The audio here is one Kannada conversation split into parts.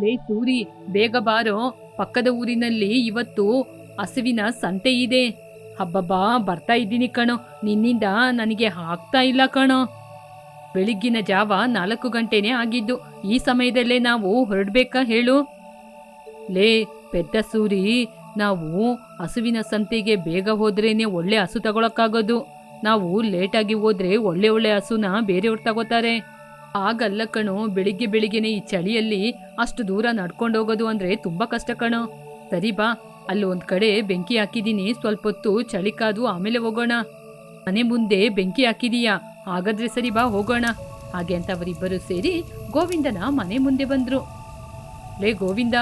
ಲೇ ಸೂರಿ, ಬೇಗ ಬಾರೋ. ಪಕ್ಕದ ಊರಿನಲ್ಲಿ ಇವತ್ತು ಹಸುವಿನ ಸಂತೆ ಇದೆ. ಹಬ್ಬಬ್ಬಾ ಬರ್ತಾ ಇದ್ದೀನಿ ಕಣೋ. ನಿನ್ನಿಂದ ನನಗೆ ಆಗ್ತಾ ಇಲ್ಲ ಕಣೋ. ಬೆಳಿಗ್ಗಿನ ಜಾವ ನಾಲ್ಕು ಗಂಟೆನೇ ಆಗಿದ್ದು, ಈ ಸಮಯದಲ್ಲೇ ನಾವು ಹೊರಡ್ಬೇಕಾ ಹೇಳು? ಲೇ ಪೆದ್ದ ಸೂರಿ, ನಾವು ಹಸುವಿನ ಸಂತೆಗೆ ಬೇಗ ಹೋದ್ರೇನೆ ಒಳ್ಳೆ ಹಸು ತಗೊಳಕ್ಕಾಗೋದು. ನಾವು ಲೇಟಾಗಿ ಹೋದ್ರೆ ಒಳ್ಳೆ ಒಳ್ಳೆ ಹಸುನ ಬೇರೆಯವ್ರು ತಗೋತಾರೆ. ಆಗಲ್ಲ ಕಣೋ, ಬೆಳಿಗ್ಗೆ ಬೆಳಿಗ್ಗೆನೆ ಈ ಚಳಿಯಲ್ಲಿ ಅಷ್ಟು ದೂರ ನಡ್ಕೊಂಡೋಗೋದು ಅಂದರೆ ತುಂಬಾ ಕಷ್ಟ ಕಣೋ. ಸರಿ ಬಾ, ಅಲ್ಲಿ ಒಂದ್ ಕಡೆ ಬೆಂಕಿ ಹಾಕಿದೀನಿ ಸ್ವಲ್ಪ ಹೊತ್ತು ಚಳಿ ಕಾದು ಆಮೇಲೆ ಹೋಗೋಣ. ಮನೆ ಮುಂದೆ ಬೆಂಕಿ ಹಾಕಿದೀಯಾ, ಹಾಗಾದ್ರೆ ಸರಿ ಬಾ, ಹೋಗೋಣ. ಹಾಗೆ ಅಂತ ಅವರಿಬ್ಬರು ಸೇರಿ ಗೋವಿಂದನ ಮನೆ ಮುಂದೆ ಬಂದ್ರು. ಲೇ ಗೋವಿಂದ,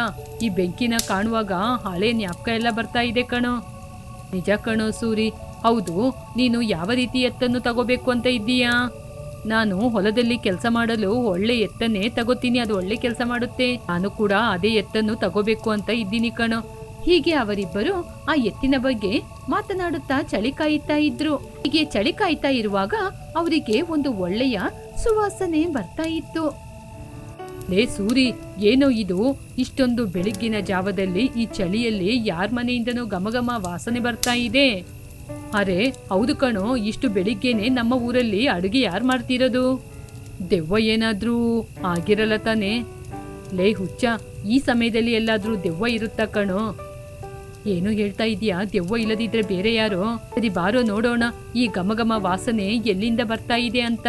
ಈ ಬೆಂಕಿನ ಕಾಣುವಾಗ ಹಳೆ ಜ್ಞಾಪಕ ಎಲ್ಲ ಬರ್ತಾ ಇದೆ ಕಣೋ. ನಿಜ ಕಣೋ ಸೂರಿ, ಹೌದು, ನೀನು ಯಾವ ರೀತಿ ಎತ್ತನ್ನು ತಗೋಬೇಕು ಅಂತ ಇದ್ದೀಯಾ? ನಾನು ಹೊಲದಲ್ಲಿ ಕೆಲಸ ಮಾಡಲು ಒಳ್ಳೆ ಎತ್ತನ್ನೇ ತಗೋತೀನಿ, ಅದು ಒಳ್ಳೆ ಕೆಲಸ ಮಾಡುತ್ತೆ. ನಾನು ಕೂಡ ಅದೇ ಎತ್ತನ್ನು ತಗೋಬೇಕು ಅಂತ ಇದ್ದೀನಿ ಕಣೋ. ಹೀಗೆ ಅವರಿಬ್ಬರು ಆ ಎತ್ತಿನ ಬಗ್ಗೆ ಮಾತನಾಡುತ್ತಾ ಚಳಿ ಕಾಯುತ್ತಾ ಇದ್ರು. ಹೀಗೆ ಚಳಿ ಕಾಯ್ತಾ ಇರುವಾಗ ಅವರಿಗೆ ಒಂದು ಒಳ್ಳೆಯ ಸುವಾಸನೆ ಬರ್ತಾ ಇತ್ತು. ಲೇ ಸೂರಿ, ಏನೋ ಇದು? ಇಷ್ಟೊಂದು ಬೆಳಗ್ಗಿನ ಜಾವದಲ್ಲಿ ಈ ಚಳಿಯಲ್ಲಿ ಯಾರ ಮನೆಯಿಂದನೂ ಗಮಗಮ ವಾಸನೆ ಬರ್ತಾ ಇದೆ. ಅರೆ, ಹೌದು ಕಣೋ, ಇಷ್ಟು ಬೆಳಿಗ್ಗೆನೆ ನಮ್ಮ ಊರಲ್ಲಿ ಅಡುಗೆ ಯಾರು ಮಾಡ್ತಿರೋದು? ದೆವ್ವ ಏನಾದ್ರೂ ಆಗಿರಲ್ಲ ತಾನೆ? ಲೇ ಹುಚ್ಚ, ಈ ಸಮಯದಲ್ಲಿ ಎಲ್ಲಾದ್ರೂ ದೆವ್ವ ಇರುತ್ತಾ ಕಣೋ? ಏನು ಹೇಳ್ತಾ ಇದೀಯಾ ದೆವ್ವ ಇಲ್ಲದಿದ್ರೆ ಬೇರೆ ಯಾರೋ? ಸರಿ ಬಾರೋ, ನೋಡೋಣ. ಈ ಘಮಘಮ ವಾಸನೆ ಎಲ್ಲಿಂದ ಬರ್ತಾ ಇದೆ ಅಂತ.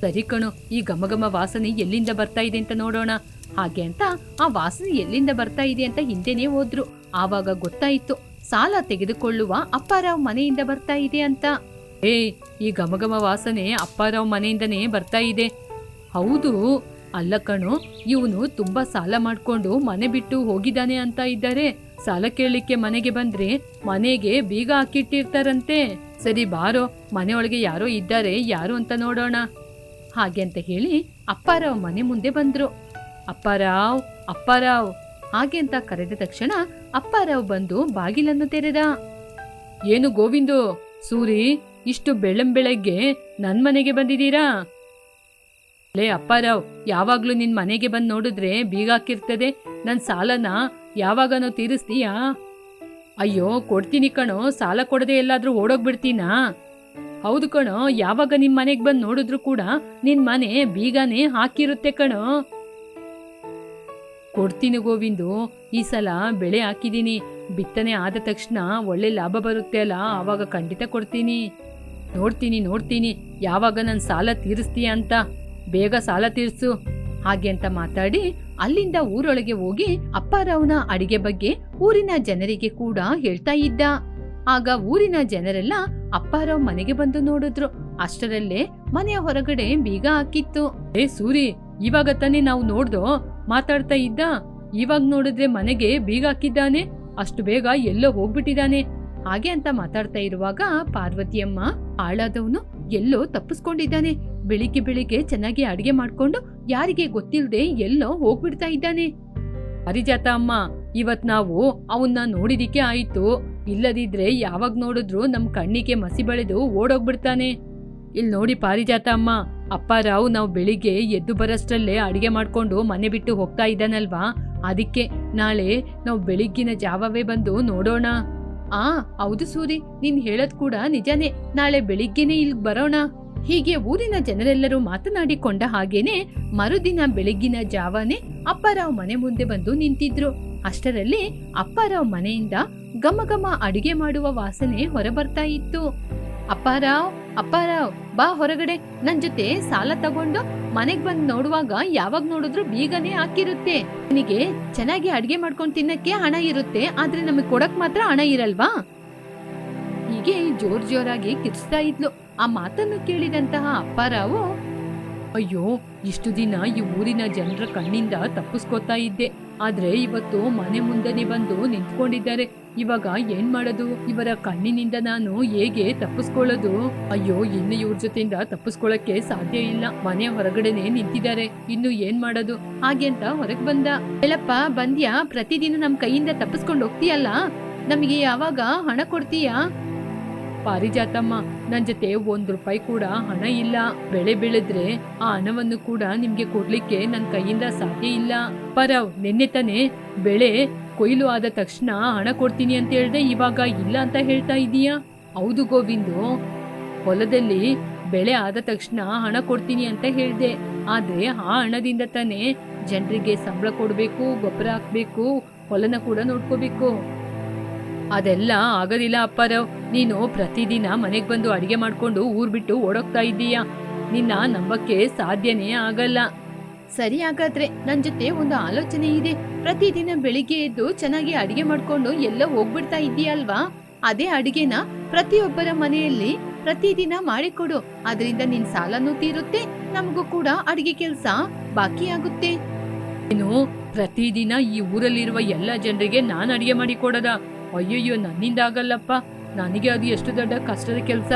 ಸರಿ ಕಣೋ, ಈ ಘಮಘಮ ವಾಸನೆ ಎಲ್ಲಿಂದ ಬರ್ತಾ ಇದೆ ಅಂತ ನೋಡೋಣ. ಹಾಗೆ ಅಂತ ಆ ವಾಸನೆ ಎಲ್ಲಿಂದ ಬರ್ತಾ ಇದೆ ಅಂತ ಹಿಂದೆನೇ ಹೋದ್ರು. ಆವಾಗ ಗೊತ್ತಾಯಿತು. ಸಾಲ ತೆಗೆದುಕೊಳ್ಳುವ ಅಪ್ಪಾರಾವ್ ಮನೆಯಿಂದ ಬರ್ತಾ ಇದೆ ಅಂತ. ಏ, ಈ ಘಮಘಮ ವಾಸನೆ ಅಪ್ಪಾರಾವ್ ಮನೆಯಿಂದನೇ ಬರ್ತಾ ಇದೆ. ಹೌದು, ಅಲ್ಲ ಕಣು, ಇವನು ತುಂಬಾ ಸಾಲ ಮಾಡ್ಕೊಂಡು ಮನೆ ಬಿಟ್ಟು ಹೋಗಿದ್ದಾನೆ ಅಂತ ಇದ್ದಾರೆ. ಸಾಲ ಕೇಳಲಿಕ್ಕೆ ಮನೆಗೆ ಬಂದ್ರೆ ಮನೆಗೆ ಬೀಗ ಹಾಕಿಟ್ಟಿರ್ತಾರಂತೆ. ಸರಿ ಬಾರೋ, ಮನೆಯೊಳಗೆ ಯಾರೋ ಇದ್ದಾರೆ, ಯಾರು ಅಂತ ನೋಡೋಣ. ಹಾಗೆ ಅಂತ ಹೇಳಿ ಅಪ್ಪಾರಾವ್ ಮನೆ ಮುಂದೆ ಬಂದ್ರು. ಅಪ್ಪಾರಾವ್ ಅಪ್ಪಾರಾವ್, ಹಾಗೆ ಅಂತ ಕರೆದ ತಕ್ಷಣ ಅಪ್ಪಾರಾವ್ ಬಂದು ಬಾಗಿಲನ್ನು ತೆರೆದ. ಏನು ಗೋವಿಂದು, ಸೂರಿ, ಇಷ್ಟು ಬೆಳ್ಳಂಬೆಳಗ್ಗೆ ನನ್ ಮನೆಗೆ ಬಂದಿದ್ದೀರಾ? ಲೇ ಅಪ್ಪಾರಾವ್, ಯಾವಾಗ್ಲೂ ನಿನ್ ಮನೆಗೆ ಬಂದು ನೋಡಿದ್ರೆ ಬೀಗ ಹಾಕಿರ್ತದೆ. ನನ್ ಸಾಲನ ಯಾವಾಗನೋ ತೀರಿಸ್ತೀಯಾ? ಅಯ್ಯೋ, ಕೊಡ್ತೀನಿ ಕಣೋ, ಸಾಲ ಕೊಡದೆ ಎಲ್ಲಾದ್ರೂ ಓಡೋಗ್ಬಿಡ್ತೀನಾ? ಹೌದು ಕಣೋ, ಯಾವಾಗ ನಿಮ್ ಮನೆಗೆ ಬಂದು ನೋಡಿದ್ರು ಕೂಡ ನಿನ್ ಮನೆ ಬೀಗನೇ ಹಾಕಿರುತ್ತೆ ಕಣೋ. ಕೊಡ್ತೀನಿ ಗೋವಿಂದು, ಈ ಸಲ ಬೆಳೆ ಹಾಕಿದ್ದೀನಿ ಬಿತ್ತನೆ ಆದ ತಕ್ಷಣ ಒಳ್ಳೆ ಲಾಭ ಬರುತ್ತೆ ಅಲ್ಲ, ಆವಾಗ ಖಂಡಿತ ಕೊಡ್ತೀನಿ. ನೋಡ್ತೀನಿ ನೋಡ್ತೀನಿ, ಯಾವಾಗ ನನ್ನ ಸಾಲ ತೀರಿಸ್ತೀಯ ಅಂತ. ಬೇಗ ಸಾಲ ತೀರಿಸು. ಹಾಗೆ ಅಂತ ಮಾತಾಡಿ ಅಲ್ಲಿಂದ ಊರೊಳಗೆ ಹೋಗಿ ಅಪ್ಪಾರಾವ್ನ ಅಡಿಗೆ ಬಗ್ಗೆ ಊರಿನ ಜನರಿಗೆ ಕೂಡ ಹೇಳ್ತಾ ಇದ್ದ. ಆಗ ಊರಿನ ಜನರೆಲ್ಲ ಅಪ್ಪಾರಾವ್ ಮನೆಗೆ ಬಂದು ನೋಡಿದ್ರು. ಅಷ್ಟರಲ್ಲೇ ಮನೆಯ ಹೊರಗಡೆ ಬೀಗ ಹಾಕಿತ್ತು. ಏ ಸೂರಿ, ಇವಾಗ ತಾನೇ ನಾವು ನೋಡ್ದೋ ಮಾತಾಡ್ತಾ ಇದ್ದ. ಇವಾಗ ನೋಡಿದ್ರೆ ಮನೆಗೆ ಬೀಗ ಹಾಕಿದ್ದಾನೆ. ಅಷ್ಟು ಬೇಗ ಎಲ್ಲೋ ಹೋಗ್ಬಿಟ್ಟಿದ್ದಾನೆ. ಹಾಗೆ ಅಂತ ಮಾತಾಡ್ತಾ ಇರುವಾಗ ಪಾರ್ವತಿಯಮ್ಮ ಹಾಳಾದವನು ಎಲ್ಲೋ ತಪ್ಪಿಸ್ಕೊಂಡಿದ್ದಾನೆ. ಬೆಳಿಗ್ಗೆ ಬೆಳಿಗ್ಗೆ ಚೆನ್ನಾಗಿ ಅಡಿಗೆ ಮಾಡ್ಕೊಂಡು ಯಾರಿಗೆ ಗೊತ್ತಿಲ್ಲದೆ ಎಲ್ಲೋ ಹೋಗ್ಬಿಡ್ತಾ ಇದ್ದಾನೆ. ಹರಿಜಾತ ಅಮ್ಮ, ಇವತ್ ನಾವು ಅವನ್ನ ನೋಡಿದಿಕ್ಕೆ ಆಯ್ತು. ಇಲ್ಲದಿದ್ರೆ ಯಾವಾಗ ನೋಡಿದ್ರು ನಮ್ ಕಣ್ಣಿಗೆ ಮಸಿ ಬಳೆದು ಓಡೋಗ್ಬಿಡ್ತಾನೆ. ಇಲ್ಲಿ ನೋಡಿ ಪಾರಿಜಾತ ಅಮ್ಮ. ಅಪ್ಪಾರಾವ್ ನಾವು ಬೆಳಿಗ್ಗೆ ಎದ್ದು ಬರೋಷ್ಟರಲ್ಲೇ ಅಡಿಗೆ ಮಾಡ್ಕೊಂಡು ಮನೆ ಬಿಟ್ಟು ಹೋಗ್ತಾ ಇದ್ದಾನಲ್ವಾ? ಅದಕ್ಕೆ ನಾಳೆ ನಾವು ಬೆಳಿಗ್ಗಿನ ಜಾವವೇ ಬಂದು ನೋಡೋಣ. ಆ, ಹೌದು ಸೂರಿ. ನೀನ್ ಹೇಳದ್ ಕೂಡ ನಿಜಾನೇ. ನಾಳೆ ಬೆಳಿಗ್ಗೆನೆ ಇಲ್ಲಿಗೆ ಬರೋಣ. ಹೀಗೆ ಊರಿನ ಜನರೆಲ್ಲರೂ ಮಾತನಾಡಿಕೊಂಡ ಹಾಗೇನೆ ಮರುದಿನ ಬೆಳಗ್ಗಿನ ಜಾವನೆ ಅಪ್ಪಾರಾವ್ ಮನೆ ಮುಂದೆ ಬಂದು ನಿಂತಿದ್ರು. ಅಷ್ಟರಲ್ಲಿ ಅಪ್ಪಾರಾವ್ ಮನೆಯಿಂದ ಘಮ ಘಮ ಅಡಿಗೆ ಮಾಡುವ ವಾಸನೆ ಹೊರಬರ್ತಾ ಇತ್ತು. ಅಪ್ಪಾರಾವ್ ಅಪ್ಪಾರಾವ್ ಬಾ ಹೊರಗಡೆ. ನನ್ ಜೊತೆ ಸಾಲ ತಗೊಂಡು ಮನೆಗ್ ಬಂದ್ ನೋಡುವಾಗ ಯಾವಾಗ ನೋಡಿದ್ರು ಬೀಗನೆ ಹಾಕಿರುತ್ತೆ. ನಿನಗೆ ಚೆನ್ನಾಗಿ ಅಡ್ಗೆ ಮಾಡ್ಕೊಂಡ್ ತಿನ್ನಕ್ಕೆ ಹಣ ಇರುತ್ತೆ, ಆದ್ರೆ ನಮಗ್ ಕೊಡಕ್ ಮಾತ್ರ ಹಣ ಇರಲ್ವಾ? ಹೀಗೆ ಜೋರ್ ಜೋರಾಗಿ ಕಿರ್ಸ್ತಾ ಇದ್ಲು. ಆ ಮಾತನ್ನು ಕೇಳಿದಂತಹ ಅಪ್ಪಾರಾವು ಅಯ್ಯೋ, ಇಷ್ಟು ದಿನ ಈ ಊರಿನ ಜನರ ಕಣ್ಣಿಂದ ತಪ್ಪಿಸ್ಕೊತಾ ಇದ್ದೆ. ಆದ್ರೆ ಇವತ್ತು ಮನೆ ಮುಂದನೆ ಬಂದು ನಿಂತ್ಕೊಂಡಿದ್ದಾರೆ. ಇವಾಗ ಏನ್ ಮಾಡೋದು? ಇವರ ಕಣ್ಣಿನಿಂದ ನಾನು ಹೇಗೆ ತಪ್ಪಿಸ್ಕೊಳ್ಳೋದು? ಅಯ್ಯೋ, ಇನ್ನು ಇವ್ರ ಜೊತೆಯಿಂದ ತಪ್ಪಿಸ್ಕೊಳ್ಳಕ್ಕೆ ಸಾಧ್ಯ ಇಲ್ಲ. ಮನೆ ಹೊರಗಡೆನೆ ನಿಂತಿದ್ದಾರೆ. ಇನ್ನು ಏನ್ ಮಾಡೋದು? ಹಾಗೆ ಅಂತ ಹೊರಗ್ ಬಂದ. ಎಲ್ಲಪ್ಪ ಬಂದ್ಯಾ? ಪ್ರತಿದಿನ ನಮ್ ಕೈಯಿಂದ ತಪ್ಪಿಸ್ಕೊಂಡು ಹೋಗ್ತೀಯಲ್ಲ? ನಮಗೆ ಯಾವಾಗ ಹಣ ಕೊಡ್ತೀಯಾ? ಪಾರಿಜಾತಮ್ಮ, ನನ್ ಜೊತೆ ಒಂದ್ ರೂಪಾಯಿ ಕೂಡ ಹಣ ಇಲ್ಲ. ಬೆಳೆ ಬೆಳೆದ್ರೆ ಆ ಹಣವನ್ನು ಕೂಡ ನಿಮ್ಗೆ ಕೊಡ್ಲಿಕ್ಕೆ ನನ್ ಕೈಯಿಂದ ಸಾಧ್ಯ ಇಲ್ಲ. ಪರವ್, ನಿನ್ನೆ ತಾನೆ ಬೆಳೆ ಕೊಯ್ಲು ಆದ ತಕ್ಷಣ ಹಣ ಕೊಡ್ತೀನಿ ಅಂತ ಹೇಳ್ದೆ ಇವಾಗ ಇಲ್ಲ ಅಂತ ಹೇಳ್ತಾ ಇದೀಯಾ? ಹೌದು ಗೋವಿಂದು. ಹೊಲದಲ್ಲಿ ಬೆಳೆ ಆದ ತಕ್ಷಣ ಹಣ ಕೊಡ್ತೀನಿ ಅಂತ ಹೇಳ್ದೆ. ಆದ್ರೆ ಆ ಹಣದಿಂದ ತಾನೇ ಜನರಿಗೆ ಸಂಬಳ ಕೊಡ್ಬೇಕು, ಗೊಬ್ಬರ ಹಾಕ್ಬೇಕು, ಹೊಲನ ಕೂಡ ನೋಡ್ಕೋಬೇಕು. ಅದೆಲ್ಲ ಆಗೋದಿಲ್ಲ ಅಪ್ಪಾರವ್. ನೀನು ಪ್ರತಿದಿನ ಮನೆಗೆ ಬಂದು ಅಡಿಗೆ ಮಾಡ್ಕೊಂಡು ಊರ್ ಬಿಟ್ಟು ಓಡೋಗ್ತಾ ಇದ್ದೀಯಾ ನಿನ್ನ ನಂಬಕ್ಕೆ ಸಾಧ್ಯನೇ ಆಗಲ್ಲ. ಸರಿ ಹಾಗಾದ್ರೆ ನನ್ ಜೊತೆ ಒಂದು ಆಲೋಚನೆ ಇದೆ. ಪ್ರತಿದಿನ ಬೆಳಿಗ್ಗೆ ಎದ್ದು ಚೆನ್ನಾಗಿ ಅಡಿಗೆ ಮಾಡ್ಕೊಂಡು ಎಲ್ಲ ಹೋಗ್ಬಿಡ್ತಾ ಇದೀಯಲ್ವಾ ಅದೇ ಅಡಿಗೆನ ಪ್ರತಿಯೊಬ್ಬರ ಮನೆಯಲ್ಲಿ ಪ್ರತಿದಿನ ಮಾಡಿಕೊಡು. ಅದರಿಂದ ನಿನ್ ಸಾಲನೂ ತೀರುತ್ತೆ, ನಮಗೂ ಕೂಡ ಅಡಿಗೆ ಕೆಲಸ ಬಾಕಿ ಆಗುತ್ತೆ. ಏನು ಪ್ರತಿದಿನ ಈ ಊರಲ್ಲಿರುವ ಎಲ್ಲ ಜನರಿಗೆ ನಾನು ಅಡಿಗೆ ಮಾಡಿ ಕೊಡದ? ಅಯ್ಯಯ್ಯೋ, ನನ್ನಿಂದ ಆಗಲ್ಲಪ್ಪ. ನನಗೆ ಅದು ಎಷ್ಟು ದೊಡ್ಡ ಕಷ್ಟದ ಕೆಲಸ.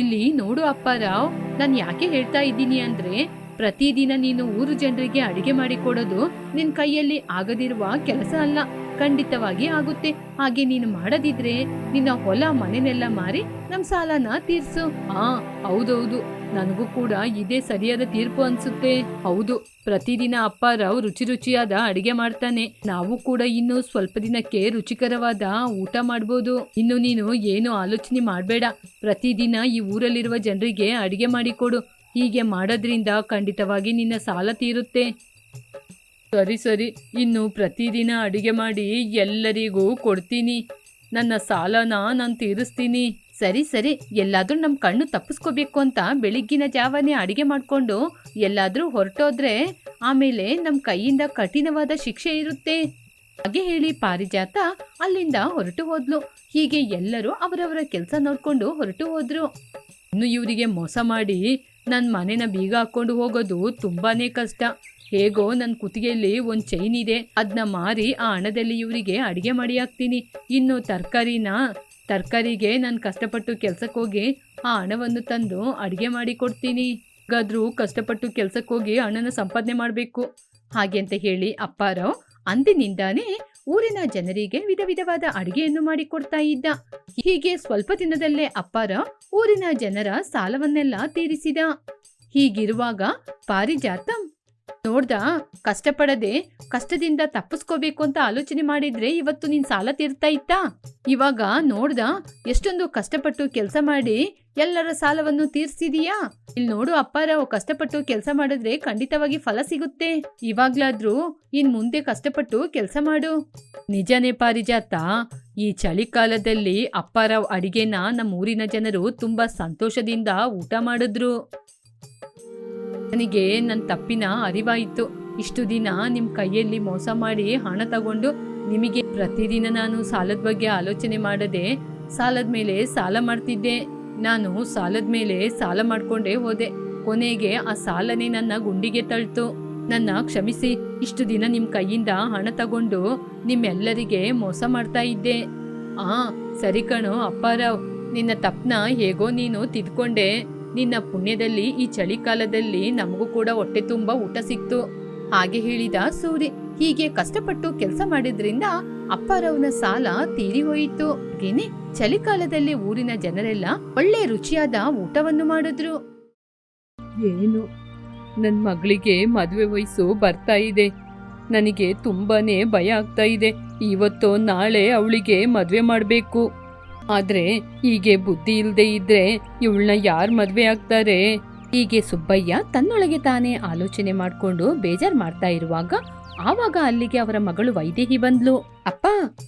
ಇಲ್ಲಿ ನೋಡು ಅಪ್ಪ ರಾವ್ ನಾನು ಯಾಕೆ ಹೇಳ್ತಾ ಇದ್ದೀನಿ ಅಂದ್ರೆ ಪ್ರತಿದಿನ ನೀನು ಊರು ಜನರಿಗೆ ಅಡಿಗೆ ಮಾಡಿ ಕೊಡೋದು ನಿನ್ ಕೈಯಲ್ಲಿ ಆಗದಿರುವ ಕೆಲಸ ಅಲ್ಲ. ಖಂಡಿತವಾಗಿ ಆಗುತ್ತೆ. ಹಾಗೆ ನೀನು ಮಾಡದಿದ್ರೆ ನಿನ್ನ ಹೊಲ ಮನೆನೆಲ್ಲ ಮಾರಿ ನಮ್ ಸಾಲನ ತೀರ್ಸು. ಆ, ಹೌದೌದು. ನನಗೂ ಕೂಡ ಇದೇ ಸರಿಯಾದ ತೀರ್ಪು ಅನ್ಸುತ್ತೆ. ಹೌದು, ಪ್ರತಿದಿನ ಅಪ್ಪಾರಾವ್ ರುಚಿ ರುಚಿಯಾದ ಅಡಿಗೆ ಮಾಡ್ತಾನೆ. ನಾವು ಕೂಡ ಇನ್ನು ಸ್ವಲ್ಪ ದಿನಕ್ಕೆ ರುಚಿಕರವಾದ ಊಟ ಮಾಡ್ಬೋದು. ಇನ್ನು ನೀನು ಏನು ಆಲೋಚನೆ ಮಾಡಬೇಡ. ಪ್ರತಿದಿನ ಈ ಊರಲ್ಲಿರುವ ಜನರಿಗೆ ಅಡಿಗೆ ಮಾಡಿಕೊಡು ಹೀಗೆ ಮಾಡೋದ್ರಿಂದ ಖಂಡಿತವಾಗಿ ನಿನ್ನ ಸಾಲ ತೀರುತ್ತೆ. ಸರಿ ಸರಿ. ಇನ್ನು ಪ್ರತಿದಿನ ಅಡಿಗೆ ಮಾಡಿ ಎಲ್ಲರಿಗೂ ಕೊಡ್ತೀನಿ. ನನ್ನ ಸಾಲನ ನಾನು ತೀರಿಸ್ತೀನಿ. ಸರಿ ಸರಿ. ಎಲ್ಲಾದರೂ ನಮ್ಮ ಕಣ್ಣು ತಪ್ಪಿಸ್ಕೋಬೇಕು ಅಂತ ಬೆಳಿಗ್ಗಿನ ಜಾವನೇ ಅಡಿಗೆ ಮಾಡಿಕೊಂಡು ಎಲ್ಲಾದರೂ ಹೊರಟೋದ್ರೆ ಆಮೇಲೆ ನಮ್ಮ ಕೈಯಿಂದ ಕಠಿಣವಾದ ಶಿಕ್ಷೆ ಇರುತ್ತೆ. ಹಾಗೆ ಹೇಳಿ ಪಾರಿಜಾತ ಅಲ್ಲಿಂದ ಹೊರಟು ಹೋದ್ಲು. ಹೀಗೆ ಎಲ್ಲರೂ ಅವರವರ ಕೆಲಸ ನೋಡಿಕೊಂಡು ಹೊರಟು ಹೋದ್ರು. ಇನ್ನು ಇವರಿಗೆ ಮೋಸ ಮಾಡಿ ನನ್ನ ಮನೆನ ಬೀಗ ಹಾಕೊಂಡು ಹೋಗೋದು ತುಂಬಾನೇ ಕಷ್ಟ. ಹೇಗೋ ನನ್ನ ಕುತ್ತಿಗೆಯಲ್ಲಿ ಒಂದು ಚೈನ್ ಇದೆ. ಅದನ್ನ ಮಾರಿ ಆ ಹಣದಲ್ಲಿ ಇವರಿಗೆ ಅಡುಗೆ ಮಾಡಿ ಹಾಕ್ತೀನಿ. ಇನ್ನು ತರಕಾರಿನ, ತರಕಾರಿಗೆ ನಾನು ಕಷ್ಟಪಟ್ಟು ಕೆಲ್ಸಕ್ಕೆ ಹೋಗಿ ಆ ಹಣವನ್ನು ತಂದು ಅಡುಗೆ ಮಾಡಿ ಕೊಡ್ತೀನಿ. ಹಾಗಾದ್ರೂ ಕಷ್ಟಪಟ್ಟು ಕೆಲ್ಸಕ್ಕೆ ಹೋಗಿ ಹಣನ ಸಂಪಾದನೆ ಮಾಡಬೇಕು. ಹಾಗೆ ಅಂತ ಹೇಳಿ ಅಪ್ಪಾರಾವ್ ಅಂದಿನಿಂದಾನೇ ಊರಿನ ಜನರಿಗೆ ವಿಧ ವಿಧವಾದ ಅಡಿಗೆಯನ್ನು ಮಾಡಿಕೊಡ್ತಾ ಇದ್ದ. ಹೀಗೆ ಸ್ವಲ್ಪ ದಿನದಲ್ಲೇ ಅಪ್ಪಾರ ಊರಿನ ಜನರ ಸಾಲವನ್ನೆಲ್ಲ ತೀರಿಸಿದ. ಹೀಗಿರುವಾಗ ಪಾರಿಜಾತ ನೋಡ್ದ? ಕಷ್ಟಪಡದೆ ಕಷ್ಟದಿಂದ ತಪ್ಪಿಸ್ಕೋಬೇಕು ಅಂತ ಆಲೋಚನೆ ಮಾಡಿದ್ರೆ ಇವತ್ತು ನಿನ್ ಸಾಲ ತೀರ್ತಾ ಇತ್ತಾ ಇವಾಗ ನೋಡ್ದ? ಎಷ್ಟೊಂದು ಕಷ್ಟಪಟ್ಟು ಕೆಲಸ ಮಾಡಿ ಎಲ್ಲರ ಸಾಲವನ್ನು ತೀರ್ಸಿದೀಯಾ? ಇಲ್ಲಿ ನೋಡು ಅಪ್ಪಾರಾವ್ ಕಷ್ಟಪಟ್ಟು ಕೆಲಸ ಮಾಡಿದ್ರೆ ಖಂಡಿತವಾಗಿ ಫಲ ಸಿಗುತ್ತೆ. ಇವಾಗ್ಲಾದ್ರೂ ಇನ್ ಮುಂದೆ ಕಷ್ಟಪಟ್ಟು ಕೆಲಸ ಮಾಡು. ನಿಜನೇ ಪಾರಿಜಾತ, ಈ ಚಳಿಕಾಲದಲ್ಲಿ ಅಪ್ಪಾರಾವ್ ಅಡಿಗೆನ ನಮ್ಮ ಊರಿನ ಜನರು ತುಂಬಾ ಸಂತೋಷದಿಂದ ಊಟ ಮಾಡಿದ್ರು. ನನಗೆ ನನ್ನ ತಪ್ಪಿನ ಅರಿವಾಯಿತು. ಇಷ್ಟು ದಿನ ನಿಮ್ಮ ಕೈಯಲ್ಲಿ ಮೋಸ ಮಾಡಿ ಹಣ ತಗೊಂಡು ನಿಮಗೆ ಪ್ರತಿದಿನ ನಾನು ಸಾಲದ ಬಗ್ಗೆ ಆಲೋಚನೆ ಮಾಡದೆ ಸಾಲದ ಮೇಲೆ ಸಾಲ ಮಾಡ್ತಿದ್ದೆ. ನಾನು ಸಾಲದ ಮೇಲೆ ಸಾಲ ಮಾಡ್ಕೊಂಡೇ ಹೋದೆ. ಕೊನೆಗೆ ಆ ಸಾಲನೇ ನನ್ನ ಗುಂಡಿಗೆ ತಳ್ತು. ನನ್ನ ಕ್ಷಮಿಸಿ, ಇಷ್ಟು ದಿನ ನಿಮ್ಮ ಕೈಯಿಂದ ಹಣ ತಗೊಂಡು ನಿಮ್ಮೆಲ್ಲರಿಗೆ ಮೋಸ ಮಾಡ್ತಾ ಇದ್ದೆ. ಆ, ಸರಿ ಕಣು ಅಪ್ಪಾರಾವ್. ನಿನ್ನ ತಪ್ಪನ ಹೇಗೋ ನೀನು ತಿದ್ಕೊಂಡೆ. ನಿನ್ನ ಪುಣ್ಯದಲ್ಲಿ ಈ ಚಳಿಗಾಲದಲ್ಲಿ ನಮಗೂ ಕೂಡ ಹೊಟ್ಟೆ ತುಂಬಾ ಊಟ ಸಿಕ್ತು. ಹಾಗೆ ಹೇಳಿದ ಸೂರಿ ಹೀಗೆ ಕಷ್ಟಪಟ್ಟು ಕೆಲಸ ಮಾಡಿದ್ರಿಂದ ಅಪ್ಪರವನ ಸಾಲ ತೀರಿ ಹೋಯಿತು. ಹಾಗೇನೆ ಚಳಿಗಾಲದಲ್ಲಿ ಊರಿನ ಜನರೆಲ್ಲ ಒಳ್ಳೆ ರುಚಿಯಾದ ಊಟವನ್ನು ಮಾಡಿದ್ರು. ಏನು? ನನ್ನ ಮಗಳಿಗೆ ಮದುವೆ ವಯಸ್ಸು ಬರ್ತಾ ಇದೆ. ನನಗೆ ತುಂಬಾನೇ ಭಯ ಆಗ್ತಾ ಇದೆ. ಇವತ್ತು ನಾಳೆ ಅವಳಿಗೆ ಮದುವೆ ಮಾಡಬೇಕು. ಆದ್ರೆ ಹೀಗೆ ಬುದ್ಧಿ ಇಲ್ಲದೆ ಇದ್ರೆ ಇವಳನ್ನ ಯಾರು ಮದ್ವೆ ಆಗ್ತಾರೆ? ಹೀಗೆ ಸುಬ್ಬಯ್ಯ ತನ್ನೊಳಗೆ ತಾನೇ ಆಲೋಚನೆ ಮಾಡ್ಕೊಂಡು ಬೇಜಾರ್ ಮಾಡ್ತಾ ಇರುವಾಗ ಆವಾಗ ಅಲ್ಲಿಗೆ ಅವರ ಮಗಳು ವೈದೇಹಿ ಬಂದ್ಲು. ಅಪ್ಪ,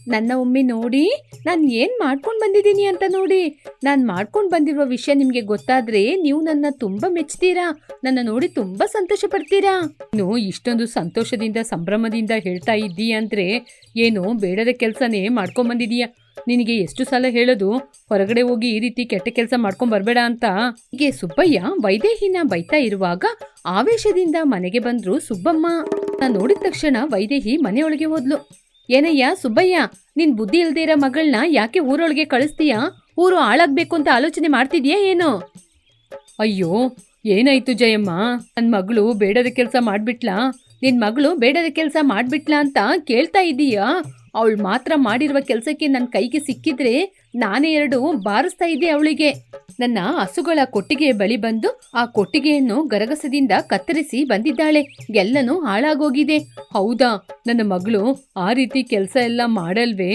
ನನ್ನ ಒಮ್ಮೆ ನೋಡಿ, ನಾನ್ ಏನ್ ಮಾಡ್ಕೊಂಡ್ ಬಂದಿದ್ದೀನಿ ಅಂತ ನೋಡಿ. ನಾನ್ ಮಾಡ್ಕೊಂಡ್ ಬಂದಿರುವ ವಿಷಯ ನಿಮ್ಗೆ ಗೊತ್ತಾದ್ರೆ ನೀವು ನನ್ನ ತುಂಬಾ ಮೆಚ್ತೀರಾ? ನನ್ನ ನೋಡಿ ತುಂಬಾ ಸಂತೋಷ ಪಡ್ತೀರಾ? ನೀನು ಇಷ್ಟೊಂದು ಸಂತೋಷದಿಂದ, ಸಂಭ್ರಮದಿಂದ ಹೇಳ್ತಾ ಇದ್ದೀಯ ಅಂದ್ರೆ ಏನು ಬೇಡದ ಕೆಲ್ಸನೇ ಮಾಡ್ಕೊಂಡ್ ಬಂದಿದೀಯ. ನಿನಗೆ ಎಷ್ಟು ಸಲ ಹೇಳೋದು? ಹೊರಗಡೆ ಹೋಗಿ ಈ ರೀತಿ ಕೆಟ್ಟ ಕೆಲಸ ಮಾಡ್ಕೊಂಡ್ ಬರಬೇಡ ಅಂತ. ಹೀಗೆ ಸುಬ್ಬಯ್ಯ ವೈದೇಹಿನ ಬೈತಾ ಇರುವಾಗ ಆವೇಶದಿಂದ ಮನೆಗೆ ಬಂದ್ರು ಸುಬ್ಬಮ್ಮ. ನೋಡಿದ ತಕ್ಷಣ ವೈದೇಹಿ ಮನೆಯೊಳಗೆ ಹೋದ್ಲು. ಏನಯ್ಯ, ಸುಬ್ಬಯ್ಯ, ನಿನ್ ಬುದ್ಧಿ ಇಲ್ದೇ ಇರೋ ಮಗಳನ್ನ ಯಾಕೆ ಊರೊಳಗೆ ಕಳಿಸ್ತೀಯಾ? ಊರು ಹಾಳಾಗ್ಬೇಕು ಅಂತ ಆಲೋಚನೆ ಮಾಡ್ತಿದ್ಯಾ ಏನು? ಅಯ್ಯೋ, ಏನಾಯ್ತು ಜಯಮ್ಮ? ನನ್ ಮಗಳು ಬೇಡದ ಕೆಲಸ ಮಾಡ್ಬಿಟ್ಲಾ? ನಿನ್ ಮಗಳು ಬೇಡದ ಕೆಲಸ ಮಾಡ್ಬಿಟ್ಲಾ ಅಂತ ಕೇಳ್ತಾ ಇದ್ದೀಯಾ ಅವಳು ಮಾತ್ರ ಮಾಡಿರುವ ಕೆಲಸಕ್ಕೆ ನನ್ನ ಕೈಗೆ ಸಿಕ್ಕಿದ್ರೆ ನಾನೇ ಎರಡು ಬಾರಿಸ್ತಾ ಇದ್ದೆ ಅವಳಿಗೆ. ನನ್ನ ಹಸುಗಳ ಕೊಟ್ಟಿಗೆ ಬಳಿ ಬಂದು ಆ ಕೊಟ್ಟಿಗೆಯನ್ನು ಗರಗಸದಿಂದ ಕತ್ತರಿಸಿ ಬಂದಿದ್ದಾಳೆ. ಎಲ್ಲನೂ ಹಾಳಾಗೋಗಿದೆ. ಹೌದಾ, ನನ್ನ ಮಗಳು ಆ ರೀತಿ ಕೆಲಸ ಎಲ್ಲ ಮಾಡಲ್ವೇ?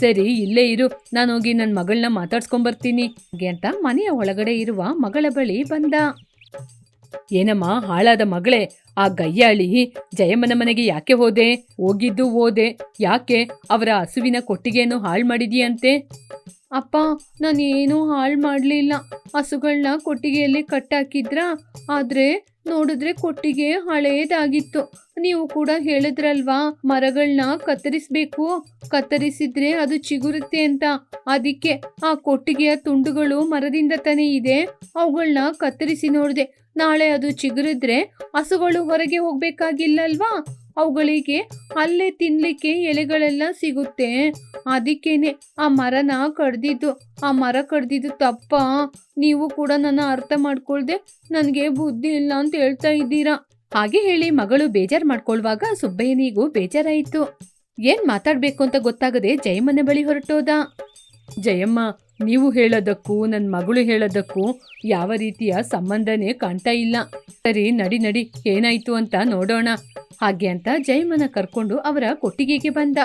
ಸರಿ, ಇಲ್ಲೇ ಇರು. ನಾನು ಹೋಗಿ ನನ್ನ ಮಗಳನ್ನ ಮಾತಾಡ್ಸ್ಕೊಂಬರ್ತೀನಿ. ಬರ್ತೀನಿ ಅಂತ ಮನೆಯ ಒಳಗಡೆ ಇರುವ ಮಗಳ ಬಳಿ ಬಂದ. ಏನಮ್ಮ ಹಾಳಾದ ಮಗಳೇ, ಆ ಗಯ್ಯಾಳಿ ಜಯಮ್ಮನ ಮನೆಗೆ ಯಾಕೆ ಹೋದೆ? ಹೋಗಿದ್ದು ಓದೆ ಯಾಕೆ? ಅವರ ಹಸುವಿನ ಕೊಟ್ಟಿಗೆಯನ್ನು ಹಾಳು ಮಾಡಿದೀಯಂತೆ? ಅಪ್ಪ, ನಾನೇನೂ ಹಾಳು ಮಾಡಲಿಲ್ಲ. ಹಸುಗಳನ್ನ ಕೊಟ್ಟಿಗೆಯಲ್ಲಿ ಕಟ್ಟಾಕಿದ್ರ? ಆದ್ರೆ ನೋಡಿದ್ರೆ ಕೊಟ್ಟಿಗೆ ಹಳೇದಾಗಿತ್ತು. ನೀವು ಕೂಡ ಹೇಳಿದ್ರಲ್ವಾ ಮರಗಳನ್ನ ಕತ್ತರಿಸ್ಬೇಕು? ಕತ್ತರಿಸಿದ್ರೆ ಅದು ಚಿಗುರುತ್ತೆ ಅಂತ. ಅದಕ್ಕೆ ಆ ಕೊಟ್ಟಿಗೆಯ ತುಂಡುಗಳು ಮರದಿಂದ ತಾನೇ ಇದೆ. ಅವುಗಳನ್ನ ಕತ್ತರಿಸಿ ನೋಡಿದೆ. ನಾಳೆ ಅದು ಚಿಗುರಿದ್ರೆ ಹಸುಗಳು ಹೊರಗೆ ಹೋಗ್ಬೇಕಾಗಿಲ್ಲಲ್ವಾ? ಅವುಗಳಿಗೆ ಅಲ್ಲೇ ತಿನ್ಲಿಕ್ಕೆ ಎಲೆಗಳೆಲ್ಲ ಸಿಗುತ್ತೆ. ಅದಕ್ಕೇನೆ ಆ ಮರನ ಕಡ್ದಿದ್ದು, ಆ ಮರ ಕಡ್ದಿದ್ದು ತಪ್ಪ? ನೀವು ಕೂಡ ನನ್ನ ಅರ್ಥ ಮಾಡ್ಕೊಳ್ದೆ ನನಗೆ ಬುದ್ಧಿ ಇಲ್ಲ ಅಂತ ಹೇಳ್ತಾ ಇದ್ದೀರಾ? ಹಾಗೆ ಹೇಳಿ ಮಗಳು ಬೇಜಾರ್ ಮಾಡ್ಕೊಳ್ವಾಗ ಸುಬ್ಬಯ್ಯನಿಗೂ ಬೇಜಾರಾಯಿತು. ಏನ್ ಮಾತಾಡ್ಬೇಕು ಅಂತ ಗೊತ್ತಾಗದೆ ಜಯಮ್ಮನ ಬಳಿ ಹೊರಟೋದ? ಜಯಮ್ಮ ನೀವು ಹೇಳೋದಕ್ಕೂ ನನ್ನ ಮಗಳು ಹೇಳೋದಕ್ಕೂ ಯಾವ ರೀತಿಯ ಸಂಬಂಧನೇ ಕಾಣ್ತಾ ಇಲ್ಲ. ಸರಿ, ನಡಿ ನಡಿ, ಏನಾಯ್ತು ಅಂತ ನೋಡೋಣ. ಹಾಗೆ ಅಂತ ಜೈಮನ ಕರ್ಕೊಂಡು ಅವರ ಕೊಟ್ಟಿಗೆಗೆ ಬಂದ.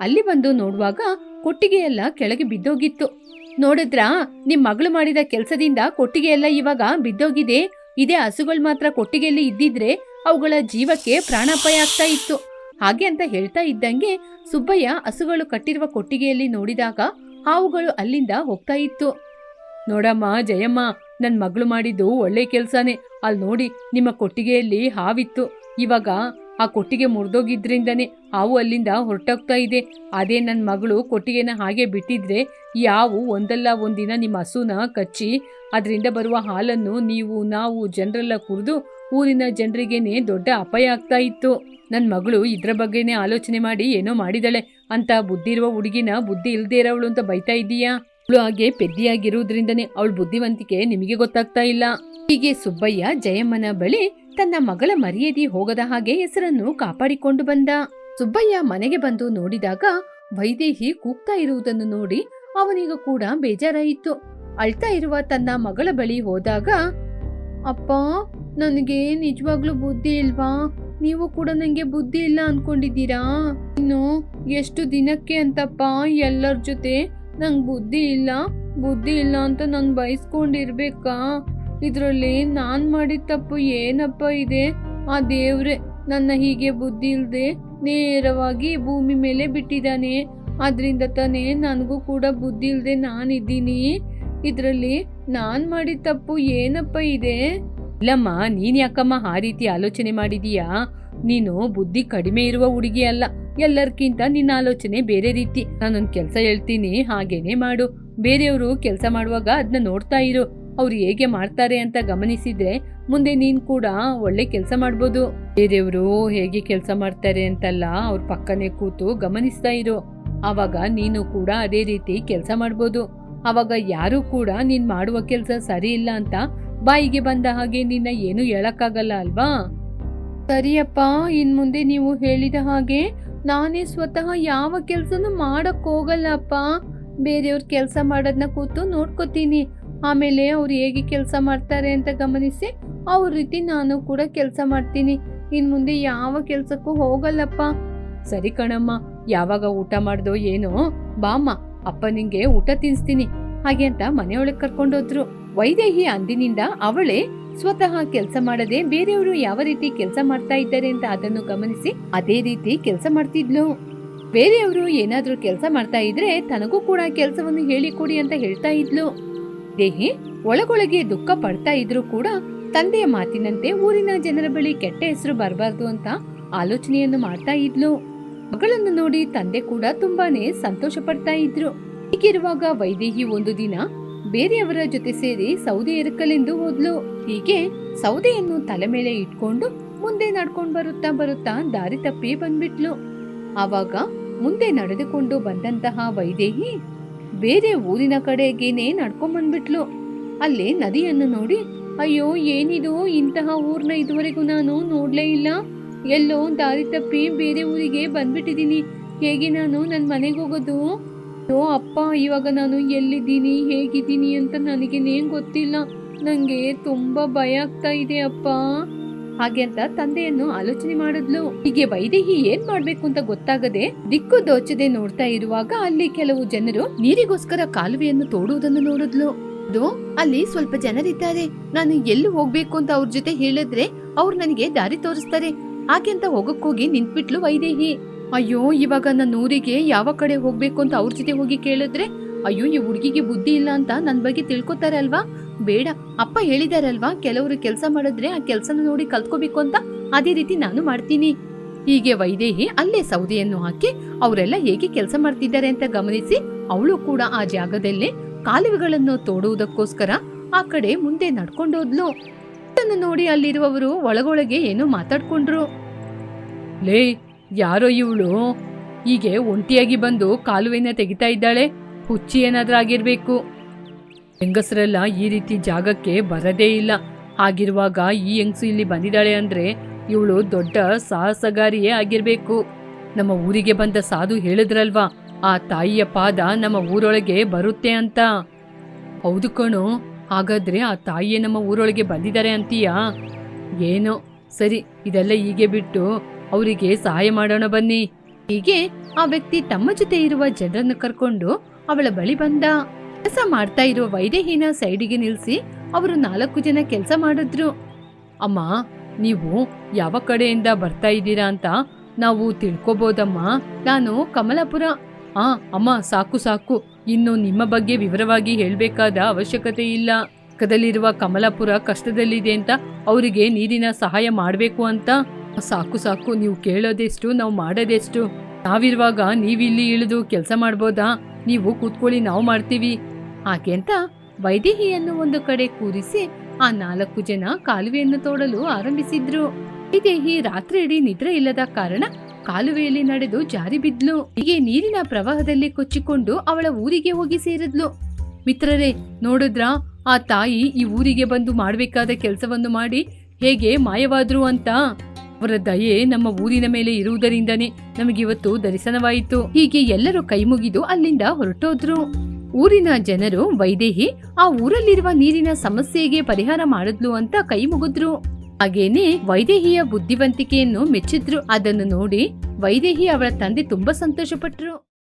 ಅಲ್ಲಿ ಬಂದು ನೋಡುವಾಗ ಕೊಟ್ಟಿಗೆಯೆಲ್ಲ ಕೆಳಗೆ ಬಿದ್ದೋಗಿತ್ತು. ನೋಡಿದ್ರಾ, ನಿಮ್ ಮಗಳು ಮಾಡಿದ ಕೆಲಸದಿಂದ ಕೊಟ್ಟಿಗೆಯೆಲ್ಲ ಇವಾಗ ಬಿದ್ದೋಗಿದೆ. ಇದೇ ಹಸುಗಳು ಮಾತ್ರ ಕೊಟ್ಟಿಗೆಯಲ್ಲಿ ಇದ್ದಿದ್ರೆ ಅವುಗಳ ಜೀವಕ್ಕೆ ಪ್ರಾಣಾಪಾಯ ಆಗ್ತಾ ಇತ್ತು. ಹಾಗೆ ಅಂತ ಹೇಳ್ತಾ ಇದ್ದಂಗೆ ಸುಬ್ಬಯ್ಯ ಹಸುಗಳು ಕಟ್ಟಿರುವ ಕೊಟ್ಟಿಗೆಯಲ್ಲಿ ನೋಡಿದಾಗ ಹಾವುಗಳು ಅಲ್ಲಿಂದ ಹೋಗ್ತಾ ಇತ್ತು. ನೋಡಮ್ಮ, ಜಯಮ್ಮ, ನನ್ ಮಗಳು ಮಾಡಿದ್ದು ಒಳ್ಳೆ ಕೆಲ್ಸನೇ. ಅಲ್ಲಿ ನೋಡಿ, ನಿಮ್ಮ ಕೊಟ್ಟಿಗೆಯಲ್ಲಿ ಹಾವಿತ್ತು. ಇವಾಗ ಆ ಕೊಟ್ಟಿಗೆ ಮುರಿದೋಗಿದ್ರಿಂದನೇ ಹಾವು ಅಲ್ಲಿಂದ ಹೊರಟೋಗ್ತಾ ಇದೆ. ಅದೇ ನನ್ನ ಮಗಳು ಕೊಟ್ಟಿಗೆನ ಹಾಗೆ ಬಿಟ್ಟಿದ್ರೆ ಯಾವು ಒಂದಲ್ಲ ಒಂದಿನ ನಿಮ್ಮ ಹಸುನ ಕಚ್ಚಿ, ಅದರಿಂದ ಬರುವ ಹಾಲನ್ನು ನೀವು, ನಾವು ಜನರೆಲ್ಲ ಕುಡಿದು ಊರಿನ ಜನರಿಗೇನೆ ದೊಡ್ಡ ಅಪಾಯ ಆಗ್ತಾ ಇತ್ತು. ನನ್ನ ಮಗಳು ಇದ್ರ ಬಗ್ಗೆನೇ ಆಲೋಚನೆ ಮಾಡಿ ಏನೋ ಮಾಡಿದಾಳೆ. ಅಂತ ಬುದ್ಧಿ ಇರುವ ಹುಡುಗಿನ ಬುದ್ಧಿ ಇಲ್ದೇ ಇರೋವಳು ಅಂತ ಬೈತಾ ಇದ್ದೀಯಾ? ಅವಳು ಹಾಗೆ ಪೆದ್ದಿಯಾಗಿರುವುದರಿಂದನೇ ಅವಳ ಬುದ್ಧಿವಂತಿಕೆ ನಿಮಗೆ ಗೊತ್ತಾಗ್ತಾ ಇಲ್ಲ. ಹೀಗೆ ಸುಬ್ಬಯ್ಯ ಜಯಮ್ಮನ ಬಳಿ ತನ್ನ ಮಗಳ ಮರ್ಯಾದೆ ಹೋಗದ ಹಾಗೆ ಹೆಸರನ್ನು ಕಾಪಾಡಿಕೊಂಡು ಬಂದ. ಸುಬ್ಬಯ್ಯ ಮನೆಗೆ ಬಂದು ನೋಡಿದಾಗ ವೈದೇಹಿ ಕೂಗ್ತಾ ಇರುವುದನ್ನು ನೋಡಿ ಅವನಿಗ ಕೂಡ ಬೇಜಾರಾಯಿತು. ಅಳ್ತಾ ಇರುವ ತನ್ನ ಮಗಳ ಬಳಿ ಹೋದಾಗ, ಅಪ್ಪ, ನನಗೆ ನಿಜವಾಗ್ಲೂ ಬುದ್ಧಿ ಇಲ್ವಾ? ನೀವು ಕೂಡ ನನಗೆ ಬುದ್ಧಿ ಇಲ್ಲ ಅನ್ಕೊಂಡಿದ್ದೀರಾ? ಇನ್ನು ಎಷ್ಟು ದಿನಕ್ಕೆ ಅಂತಪ್ಪ ಎಲ್ಲರ ಜೊತೆ ನಂಗೆ ಬುದ್ಧಿ ಇಲ್ಲ ಬುದ್ಧಿ ಇಲ್ಲ ಅಂತ ನಾನು ಬಯಸ್ಕೊಂಡಿರ್ಬೇಕಾ ಇದರಲ್ಲಿ ನಾನು ಮಾಡಿದ ತಪ್ಪು ಏನಪ್ಪ ಇದೆ? ಆ ದೇವ್ರೆ ನನ್ನ ಹೀಗೆ ಬುದ್ಧಿ ಇಲ್ಲದೆ ನೇರವಾಗಿ ಭೂಮಿ ಮೇಲೆ ಬಿಟ್ಟಿದ್ದಾನೆ. ಅದರಿಂದ ತಾನೇ ನನಗೂ ಕೂಡ ಬುದ್ಧಿ ಇಲ್ಲದೆ ನಾನಿದ್ದೀನಿ. ಇದರಲ್ಲಿ ನಾನು ಮಾಡಿದ ತಪ್ಪು ಏನಪ್ಪ ಇದೆ? ಇಲ್ಲಮ್ಮ, ನೀನ್ ಯಾಕಮ್ಮ ಆ ರೀತಿ ಆಲೋಚನೆ ಮಾಡಿದೀಯಾ? ನೀನು ಬುದ್ಧಿ ಕಡಿಮೆ ಇರುವ ಹುಡುಗಿ ಅಲ್ಲ. ಎಲ್ಲರ್ಕಿಂತ ನಿನ್ನ ಆಲೋಚನೆ ಬೇರೆ ರೀತಿ. ನಾನೊಂದು ಕೆಲಸ ಹೇಳ್ತೀನಿ, ಹಾಗೇನೆ ಮಾಡು. ಬೇರೆಯವರು ಕೆಲಸ ಮಾಡುವಾಗ ಅದನ್ನ ನೋಡ್ತಾ ಇರು. ಅವ್ರು ಹೇಗೆ ಮಾಡ್ತಾರೆ ಅಂತ ಗಮನಿಸಿದ್ರೆ ಮುಂದೆ ನೀನ್ ಕೂಡ ಒಳ್ಳೆ ಕೆಲಸ ಮಾಡ್ಬೋದು. ಬೇರೆಯವರು ಹೇಗೆ ಕೆಲಸ ಮಾಡ್ತಾರೆ ಅಂತಲ್ಲ ಅವ್ರ ಪಕ್ಕನೆ ಕೂತು ಗಮನಿಸ್ತಾ ಇರು. ಆವಾಗ ನೀನು ಕೂಡ ಅದೇ ರೀತಿ ಕೆಲಸ ಮಾಡ್ಬೋದು. ಆವಾಗ ಯಾರು ಕೂಡ ನೀನ್ ಮಾಡುವ ಕೆಲಸ ಸರಿ ಇಲ್ಲ ಅಂತ ಬಾಯಿಗೆ ಬಂದ ಹಾಗೆ ನಿನ್ನ ಏನು ಹೇಳಕ್ಕಾಗಲ್ಲ ಅಲ್ವಾ? ಸರಿಯಪ್ಪ, ಇನ್ ಮುಂದೆ ನೀವು ಹೇಳಿದ ಹಾಗೆ ನಾನೇ ಸ್ವತಃ ಯಾವ ಕೆಲಸನೂ ಮಾಡಕ್ ಹೋಗಲ್ಲಪ್ಪ. ಬೇರೆಯವ್ರ ಕೆಲಸ ಮಾಡೋದನ್ನ ಕೂತು ನೋಡ್ಕೋತೀನಿ. ಆಮೇಲೆ ಅವ್ರು ಹೇಗೆ ಕೆಲಸ ಮಾಡ್ತಾರೆ ಅಂತ ಗಮನಿಸಿ ಅವ್ರ ರೀತಿ ನಾನು ಕೂಡ ಕೆಲಸ ಮಾಡ್ತೀನಿ. ಇನ್ ಮುಂದೆ ಯಾವ ಕೆಲಸಕ್ಕೂ ಹೋಗಲ್ಲಪ್ಪ. ಸರಿ ಕಣಮ್ಮ, ಯಾವಾಗ ಊಟ ಮಾಡ್ದೋ ಏನೋ, ಬಾಮ್ಮ, ಅಪ್ಪ ನಿಂಗೆ ಊಟ ತಿನ್ಸ್ತೀನಿ. ಹಾಗೆ ಅಂತ ಮನೆಯೊಳಗೆ ಕರ್ಕೊಂಡೋದ್ರು. ವೈದೇಹಿ ಅಂದಿನಿಂದ ಅವಳೇ ಸ್ವತಃ ಕೆಲಸ ಮಾಡದೆ ಬೇರೆಯವರು ಯಾವ ರೀತಿ ಕೆಲಸ ಮಾಡ್ತಾ ಇದ್ದಾರೆ ಅಂತ ಅದನ್ನು ಗಮನಿಸಿ ಅದೇ ರೀತಿ ಕೆಲಸ ಮಾಡ್ತಿದ್ಲು. ಬೇರೆಯವರು ಏನಾದ್ರೂ ಕೆಲಸ ಮಾಡ್ತಾ ಇದ್ರೆ ತನಗೂ ಕೂಡ ಕೆಲಸವನ್ನು ಹೇಳಿಕೊಡಿ ಅಂತ ಹೇಳ್ತಾ ಇದ್ಲು. ದೇಹಿ, ಒಳಗೊಳಗೆ ದುಃಖ ಪಡ್ತಾ ಇದ್ರು ಕೂಡ ತಂದೆಯ ಮಾತಿನಂತೆ ಊರಿನ ಜನರ ಬಳಿ ಕೆಟ್ಟ ಹೆಸರು ಬರಬಾರ್ದು ಅಂತ ಆಲೋಚನೆಯನ್ನು ಮಾಡ್ತಾ ಇದ್ಲು. ಮಗಳನ್ನು ನೋಡಿ ತಂದೆ ಕೂಡ ತುಂಬಾನೇ ಸಂತೋಷ ಪಡ್ತಾ ಇದ್ರು. ಹೀಗಿರುವಾಗ ವೈದೇಹಿ ಒಂದು ದಿನ ಬೇರೆಯವರ ಜೊತೆ ಸೇರಿ ಸೌದೆ ಎರಕಲೆಂದು ಹೋದ್ಲು. ಹೀಗೆ ಸೌದೆಯನ್ನು ತಲೆ ಮೇಲೆ ಇಟ್ಕೊಂಡು ಮುಂದೆ ನಡ್ಕೊಂಡು ಬರುತ್ತಾ ಬರುತ್ತಾ ದಾರಿ ತಪ್ಪಿ ಬಂದ್ಬಿಟ್ಲು. ಆವಾಗ ಮುಂದೆ ನಡೆದುಕೊಂಡು ಬಂದಂತಹ ವೈದೇಹಿ ಬೇರೆ ಊರಿನ ಕಡೆಗೇನೆ ನಡ್ಕೊಂಡ್ ಬಂದ್ಬಿಟ್ಲು. ಅಲ್ಲಿ ನದಿಯನ್ನು ನೋಡಿ, ಅಯ್ಯೋ, ಏನಿದು? ಇಂತಹ ಊರ್ನ ಇದುವರೆಗೂ ನಾನು ನೋಡ್ಲೇ ಇಲ್ಲ. ಎಲ್ಲೋ ದಾರಿ ತಪ್ಪಿ ಬೇರೆ ಊರಿಗೆ ಬಂದ್ಬಿಟ್ಟಿದೀನಿ ಹೇಗೆ ನಾನು ನನ್ನ ಮನೆಗೆ ಹೋಗೋದು? ಓ ಅಪ್ಪ, ಇವಾಗ ನಾನು ಎಲ್ಲಿದ್ದೀನಿ, ಹೇಗಿದ್ದೀನಿ ಅಂತ ನನಗೇನೇ ಗೊತ್ತಿಲ್ಲ. ನನಗೆ ತುಂಬ ಭಯ ಆಗ್ತಾ ಇದೆ, ಅಪ್ಪ. ಹಾಗೆ ಅಂತ ತಂದೆಯನ್ನು ಆಲೋಚನೆ ಮಾಡಿದ್ಲು. ಹೀಗೆ ವೈದೇಹಿ ಏನ್ ಮಾಡ್ಬೇಕು ಅಂತ ಗೊತ್ತಾಗದೆ ದಿಕ್ಕು ದೋಚದೆ ನೋಡ್ತಾ ಇರುವಾಗ ಅಲ್ಲಿ ಕೆಲವು ಜನರು ನೀರಿಗೋಸ್ಕರ ಕಾಲುವೆಯನ್ನು ತೋಡುವುದನ್ನು ನೋಡಿದ್ಲು. ಅದು ಅಲ್ಲಿ ಸ್ವಲ್ಪ ಜನರಿದ್ದಾರೆ. ನಾನು ಎಲ್ಲಿ ಹೋಗ್ಬೇಕು ಅಂತ ಅವ್ರ ಜೊತೆ ಹೇಳಿದ್ರೆ ಅವ್ರು ನನಗೆ ದಾರಿ ತೋರಿಸ್ತಾರೆ. ಹಾಗೆ ಅಂತ ಹೋಗಕ್ ಹೋಗಿ ನಿಂತ್ಬಿಟ್ಲು ವೈದೇಹಿ. ಅಯ್ಯೋ, ಇವಾಗ ನನ್ನ ಊರಿಗೆ ಯಾವ ಕಡೆ ಹೋಗ್ಬೇಕು ಅಂತ ಅವ್ರ ಜೊತೆ ಹೋಗಿ ಕೇಳಿದ್ರೆ? ಅಯ್ಯೋ, ಈ ಹುಡುಗಿಗೆ ಬುದ್ಧಿ ಇಲ್ಲ ಅಂತ ನನ್ನ ಬಗ್ಗೆ ತಿಳ್ಕೊತಾರೆ ಅಲ್ವಾ ಬೇಡ, ಅಪ್ಪ ಹೇಳಿದಾರಲ್ವಾ, ಕೆಲವರು ಕೆಲಸ ಮಾಡಿದ್ರೆ ಆ ಕೆಲಸನ ನೋಡಿ ಕಲ್ತ್ಕೋಬೇಕು ಅಂತ? ಅದೇ ರೀತಿ ನಾನು ಮಾಡ್ತೀನಿ. ಹೀಗೆ ವೈದೇಹಿ ಅಲ್ಲೇ ಸೌದೆಯನ್ನು ಹಾಕಿ ಅವರೆಲ್ಲ ಹೇಗೆ ಕೆಲಸ ಮಾಡ್ತಿದ್ದಾರೆ ಅಂತ ಗಮನಿಸಿ ಅವಳು ಕೂಡ ಆ ಜಾಗದಲ್ಲೇ ಕಾಲುವೆಗಳನ್ನು ತೋಡುವುದಕ್ಕೋಸ್ಕರ ಆ ಕಡೆ ಮುಂದೆ ನಡ್ಕೊಂಡೋದ್ಲು. ನೋಡಿ ಅಲ್ಲಿರುವವರು ಒಳಗೊಳಗೆ ಏನೋ ಮಾತಾಡ್ಕೊಂಡ್ರು. ಲೇ ಯಾರೋ ಇವಳು? ಹೀಗೆ ಒಂಟಿಯಾಗಿ ಬಂದು ಕಾಲುವೆನ ತೆಗಿತಾ ಇದ್ದಾಳೆ. ಹುಚ್ಚಿ ಏನಾದರೂ ಆಗಿರಬೇಕು. ಹೆಂಗಸರೆಲ್ಲ ಈ ರೀತಿ ಜಾಗಕ್ಕೆ ಬರದೇ ಇಲ್ಲ. ಹಾಗಿರುವಾಗ ಈ ಹೆಂಗಸು ಇಲ್ಲಿ ಬಂದಿದ್ದಾಳೆ ಅಂದ್ರೆ ಇವಳು ದೊಡ್ಡ ಸಾಹಸಗಾರಿಯೇ ಆಗಿರಬೇಕು. ನಮ್ಮ ಊರಿಗೆ ಬಂದ ಸಾಧು ಹೇಳಿದ್ರಲ್ವಾ, ಆ ತಾಯಿಯ ಪಾದ ನಮ್ಮ ಊರೊಳಗೆ ಬರುತ್ತೆ ಅಂತ. ಹೌದು ಕಣೋ, ಹಾಗಾದ್ರೆ ಆ ತಾಯಿಯೇ ನಮ್ಮ ಊರೊಳಗೆ ಬಂದಿದ್ದಾರೆ ಅಂತೀಯಾ? ಏನೋ, ಸರಿ, ಇದೆಲ್ಲ ಹೀಗೆ ಬಿಟ್ಟು ಅವರಿಗೆ ಸಹಾಯ ಮಾಡೋಣ ಬನ್ನಿ. ಹೀಗೆ ಆ ವ್ಯಕ್ತಿ ತಮ್ಮ ಜೊತೆ ಇರುವ ಜನರನ್ನು ಕರ್ಕೊಂಡು ಅವಳ ಬಳಿ ಬಂದ. ಕೆಲಸ ಮಾಡ್ತಾ ಇರುವ ವೈದೇಹಿನ ಸೈಡಿಗೆ ನಿಲ್ಸಿ ಅವರು ನಾಲ್ಕು ಜನ ಕೆಲಸ ಮಾಡಿದ್ರು. ಅಮ್ಮ, ನೀವು ಯಾವ ಕಡೆಯಿಂದ ಬರ್ತಾ ಇದ್ದೀರಾ ಅಂತ ನಾವು ತಿಳ್ಕೊಬೋದಮ್ಮ. ನಾನು ಕಮಲಾಪುರ. ಆ, ಅಮ್ಮ, ಸಾಕು ಸಾಕು. ಇನ್ನು ನಿಮ್ಮ ಬಗ್ಗೆ ವಿವರವಾಗಿ ಹೇಳಬೇಕಾದ ಅವಶ್ಯಕತೆ ಇಲ್ಲ. ಪಕ್ಕದಲ್ಲಿರುವ ಕಮಲಾಪುರ ಕಷ್ಟದಲ್ಲಿದೆ ಅಂತ ಅವರಿಗೆ ನೀರಿನ ಸಹಾಯ ಮಾಡಬೇಕು ಅಂತ ಸಾಕು ಸಾಕು, ನೀವು ಕೇಳೋದೆಷ್ಟು, ನಾವು ಮಾಡೋದೆಷ್ಟು? ನಾವಿರುವಾಗ ನೀವಿಲ್ಲಿ ಇಳಿದು ಕೆಲಸ ಮಾಡ್ಬೋದಾ? ನೀವು ಕೂತ್ಕೊಳ್ಳಿ, ನಾವು ಮಾಡ್ತೀವಿ. ಹಾಗೆ ಅಂತ ವೈದೇಹಿಯನ್ನು ಒಂದು ಕಡೆ ಕೂರಿಸಿ ಆ ನಾಲ್ಕು ಜನ ಕಾಲುವೆಯನ್ನು ತೋಡಲು ಆರಂಭಿಸಿದ್ರು. ವೈದೇಹಿ ರಾತ್ರಿ ಇಡೀ ನಿದ್ರೆ ಇಲ್ಲದ ಕಾರಣ ಕಾಲುವೆಯಲ್ಲಿ ನಡೆದು ಜಾರಿ ಬಿದ್ಲು. ಹೀಗೆ ನೀರಿನ ಪ್ರವಾಹದಲ್ಲಿ ಕೊಚ್ಚಿಕೊಂಡು ಅವಳ ಊರಿಗೆ ಹೋಗಿ ಸೇರಿದ್ಲು. ಮಿತ್ರರೇ, ನೋಡಿದ್ರ, ಆ ತಾಯಿ ಈ ಊರಿಗೆ ಬಂದು ಮಾಡಬೇಕಾದ ಕೆಲಸವನ್ನು ಮಾಡಿ ಹೇಗೆ ಮಾಯವಾದ್ರು ಅಂತ? ಅವರ ದಯೆ ನಮ್ಮ ಊರಿನ ಮೇಲೆ ಇರುವುದರಿಂದನೇ ನಮಗಿವತ್ತು ದರ್ಶನವಾಯಿತು. ಹೀಗೆ ಎಲ್ಲರೂ ಕೈ ಮುಗಿದು ಅಲ್ಲಿಂದ ಹೊರಟೋದ್ರು. ಊರಿನ ಜನರು ವೈದೇಹಿ, ಆ ಊರಲ್ಲಿರುವ ನೀರಿನ ಸಮಸ್ಯೆಗೆ ಪರಿಹಾರ ಮಾಡಿದ್ಲು ಅಂತ ಕೈ ಮುಗಿದ್ರು ಹಾಗೇನೆ ವೈದೇಹಿಯ ಬುದ್ಧಿವಂತಿಕೆಯನ್ನು ಮೆಚ್ಚಿದ್ರು. ಅದನ್ನು ನೋಡಿ ವೈದೇಹಿ ಅವಳ ತಂದೆ ತುಂಬಾ ಸಂತೋಷಪಟ್ರು.